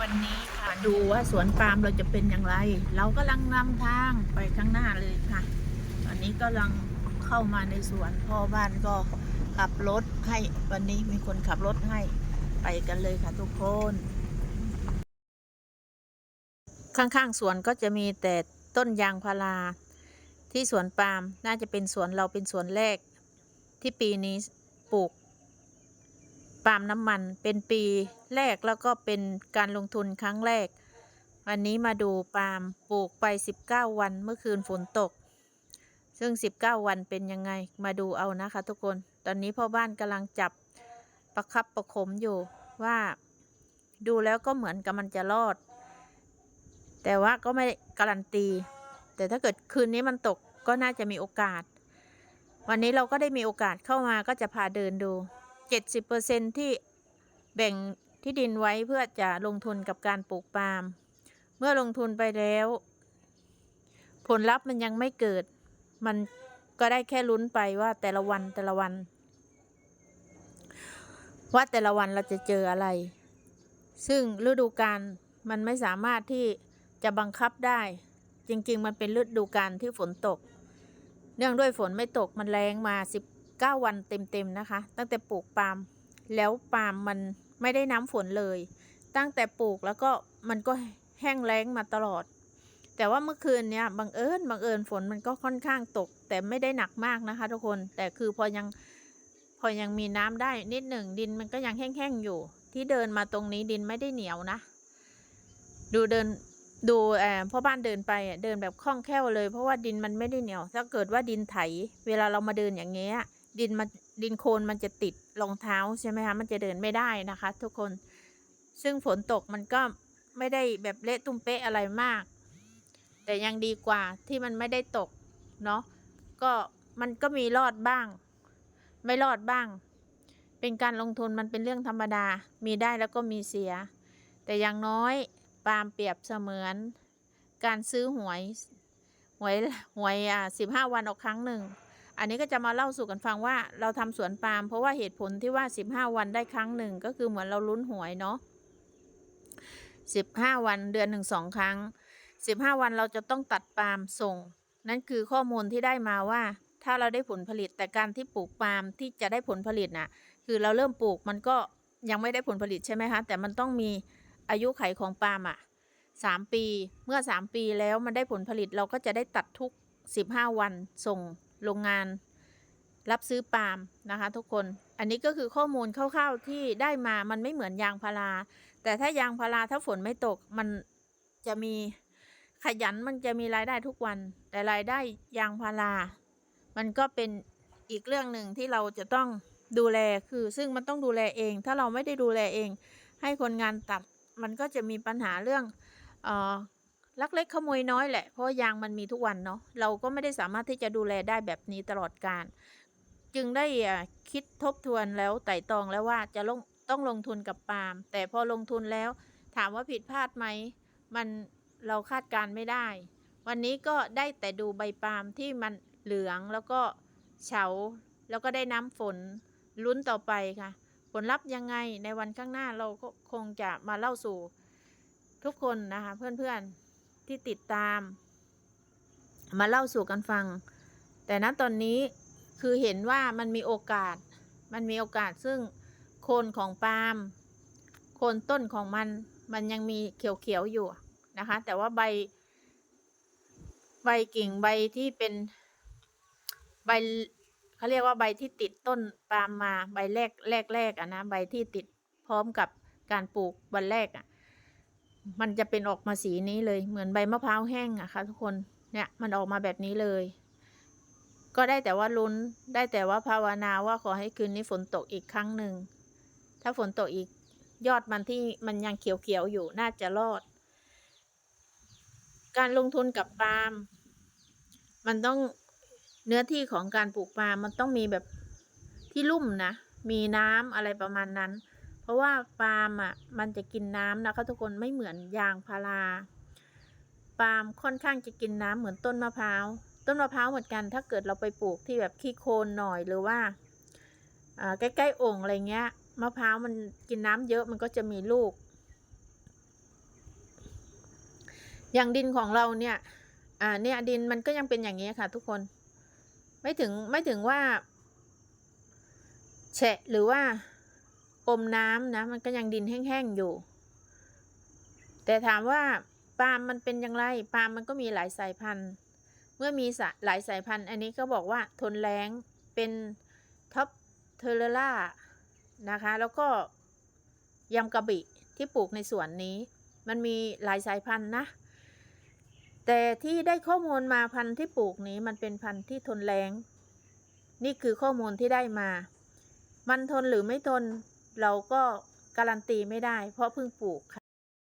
วันนี้ค่ะดูว่าสวนปาล์มเราจะเป็นอย่างไร เรากำลังนำทางไปข้างหน้าเลยค่ะ ตอนนี้กำลังเข้ามาในสวนพ่อบ้านก็ขับรถให้วันนี้มีคนขับรถให้ไปกันเลยค่ะทุกคน ข้างๆสวนก็จะมีแต่ต้นยางพารา ที่สวนปาล์มน่าจะเป็นสวนเราเป็นสวนแรก ที่ปีนี้ปลูก ล์มน้ำมัน เป็นปีแรกแล้วก็เป็นการลงทุนครั้งแรก วันนี้มาดูปาล์มปลูกไป 19 วันเมื่อคืนฝนตก ซึ่ง 19 วันเป็นยังไงมาดูเอานะคะทุกคน ตอนนี้พ่อบ้านกำลังจับประคับประคมอยู่ว่าดูแล้วก็เหมือนกับมันจะรอด แต่ว่าก็ไม่การันตี แต่ถ้าเกิดคืนนี้มันตกก็น่าจะมีโอกาส วันนี้เราก็ได้มีโอกาสเข้ามาก็จะพาเดินดู 70%ที่แบ่งที่ดินไว้เพื่อจะลงทุนกับการปลูกปาล์มเมื่อลงทุนไปแล้ว ผลลัพธ์มันยังไม่เกิด มันก็ได้แค่ลุ้นไปว่าแต่ละวันแต่ละวัน ว่าแต่ละวันเราจะเจออะไร ซึ่งฤดูกาลมันไม่สามารถที่จะบังคับได้ จริง ๆ มันเป็นฤดูกาลที่ฝนตก เนื่องด้วยฝนไม่ตกมันแรงมา 19วันเต็มๆนะคะ ตั้งแต่ปลูกปาล์มแล้วปาล์มมันไม่ได้น้ำฝนเลย ตั้งแต่ปลูกแล้วก็มันก็แห้งแล้งมาตลอด แต่ว่าเมื่อคืนเนี้ยบังเอิญบังเอิญฝนมันก็ค่อนข้างตก แต่ไม่ได้หนักมากนะคะ ทุกคนแต่คือพอยังพอยังมีน้ำได้นิดหนึ่งดินมันก็ยังแห้งๆอยู่ ที่เดินมาตรงนี้ดินไม่ได้เหนียวนะ ดูเดินดูเอ่อพ่อบ้านเดินไปเดินแบบคล่องแคล่วเลย เพราะว่าดินมันไม่ได้เหนียว ถ้าเกิดว่าดินไถ เวลาเรามาเดินอย่างเงี้ย ดินมันดินโคลนมันจะติดรองเท้าใช่ไหมคะมันจะเดินไม่ได้นะคะ ทุกคนซึ่งฝนตกมันก็ไม่ได้แบบเละตุ้มเป๊ะอะไรมาก แต่ยังดีกว่าที่มันไม่ได้ตกเนาะก็มันก็มีรอดบ้าง ไม่รอดบ้าง เป็นการลงทุนมันเป็นเรื่องธรรมดา มีได้แล้วก็มีเสีย แต่อย่างน้อยปาล์มเปรียบเสมือน การซื้อหวย หวยหวยอะสิบห้าวันออกครั้งหนึ่ง อันนี้ก็จะมาเล่าสู่กันฟังว่าเราทำสวนปาล์มเพราะว่าเหตุผลที่ว่าสิบห้าวันได้ครั้งหนึ่งก็คือเหมือนเราลุ้นหวยเนาะสิบห้าวันเดือนหนึ่งสองครั้งสิบห้าวันเราจะต้องตัดปาล์มส่ง นั่นคือข้อมูลที่ได้มาว่า ถ้าเราได้ผลผลิตแต่การที่ปลูกปาล์มที่จะได้ผลผลิตน่ะคือเราเริ่มปลูกมันก็ยังไม่ได้ผลผลิตใช่ไหมคะ แต่มันต้องมีอายุไขของปาล์มอะสามปีเมื่อสามปีแล้วมันได้ผลผลิตเราก็จะได้ตัดทุกสิบห้าวันส่ง โรงงานรับซื้อปาล์มนะคะ ทุกคน อันนี้ก็คือข้อมูลคร่าวๆที่ได้มา มันไม่เหมือนยางพารา แต่ถ้ายางพาราถ้าฝนไม่ตกมันจะมีขยันมันจะมีรายได้ทุกวัน แต่รายได้ยางพารา มันก็เป็นอีกเรื่องหนึ่งที่เราจะต้องดูแล คือซึ่งมันต้องดูแลเอง ถ้าเราไม่ได้ดูแลเอง ให้คนงานตัด มันก็จะมีปัญหาเรื่องเออ ลักเล็กขโมยน้อยแหละ เพราะยางมันมีทุกวันเนาะเราก็ไม่ได้สามารถที่จะดูแลได้แบบนี้ตลอดการ จึงได้อะคิดทบทวนแล้วไต่ตรองแล้วว่าจะลงต้องลงทุนกับปาล์มแต่พอลงทุนแล้วถามว่าผิดพลาดไหม มันเราคาดการณ์ไม่ได้ วันนี้ก็ได้แต่ดูใบปาล์มที่มันเหลืองแล้วก็เฉา แล้วก็ได้น้ำฝนลุ้นต่อไปค่ะ ผลลัพธ์ยังไงในวันข้างหน้าเราก็คงจะมาเล่าสู่ทุกคนนะคะเพื่อนๆ ที่ติดตาม มาเล่าสู่กันฟัง แต่ณตอนนี้คือเห็นว่ามันมีโอกาส มันมีโอกาสซึ่งโคนของปาล์มโคนต้นของมันมันยังมีเขียวๆอยู่นะคะ แต่ว่าใบ ใบกิ่งใบที่เป็นใบเขาเรียกว่าใบที่ติดต้นปาล์มมาใบแรกแรกแรกอะนะใบที่ติดพร้อมกับการปลูกวันแรกอะ มันจะเป็นออกมาสีนี้เลยเหมือนใบมะพร้าวแห้งอะค่ะทุกคนเนี่ยมันออกมาแบบนี้เลย ก็ได้แต่ว่าลุ้นได้แต่ว่าภาวนาว่าขอให้คืนนี้ฝนตกอีกครั้งหนึ่งถ้าฝนตกอีกยอดมันที่มันยังเขียวๆอยู่น่าจะรอด การลงทุนกับปาล์มมันต้องเนื้อที่ของการปลูกปาล์มมันต้องมีแบบที่ลุ่มนะ มีน้ำอะไรประมาณนั้น ราะว่าปาล์มอะมันจะกินน้ำนะคะทุกคนไม่เหมือนยางพาราปาล์มค่อนข้างจะกินน้ำเหมือนต้นมะพร้าวต้นมะพร้าวเหมือนกัน ถ้าเกิดเราไปปลูกที่แบบขี้โคลนหน่อยหรือว่าใกล้ๆโอ่งอะไรเงี้ยมะพร้าวมันกินน้ำเยอะมันก็จะมีลูก อย่างดินของเราเนี่ย อ่าเนี่ยดินมันก็ยังเป็นอย่างนี้ค่ะ ทุกคน ไม่ถึงไม่ถึงว่าแฉะหรือว่า อมน้ำนะ มันก็ยังดินแห้งๆอยู่ แต่ถามว่าปาล์มมันเป็นอย่างไรปาล์มมันก็มีหลายสายพันธุ์ เมื่อมีสะหลายสายพันธุ์ อันนี้ก็บอกว่าทนแล้งเป็นท็อปเทอร์ล่านะคะ แล้วก็ยำกะบิที่ปลูกในสวนนี้ มันมีหลายสายพันธุ์นะ แต่ที่ได้ข้อมูลมาพันธุ์ที่ปลูกนี้มันเป็นพันธุ์ที่ทนแล้งนี่คือข้อมูลที่ได้มา มันทนหรือไม่ทน เราก็การันตีไม่ได้เพราะเพิ่งปลูกค่ะ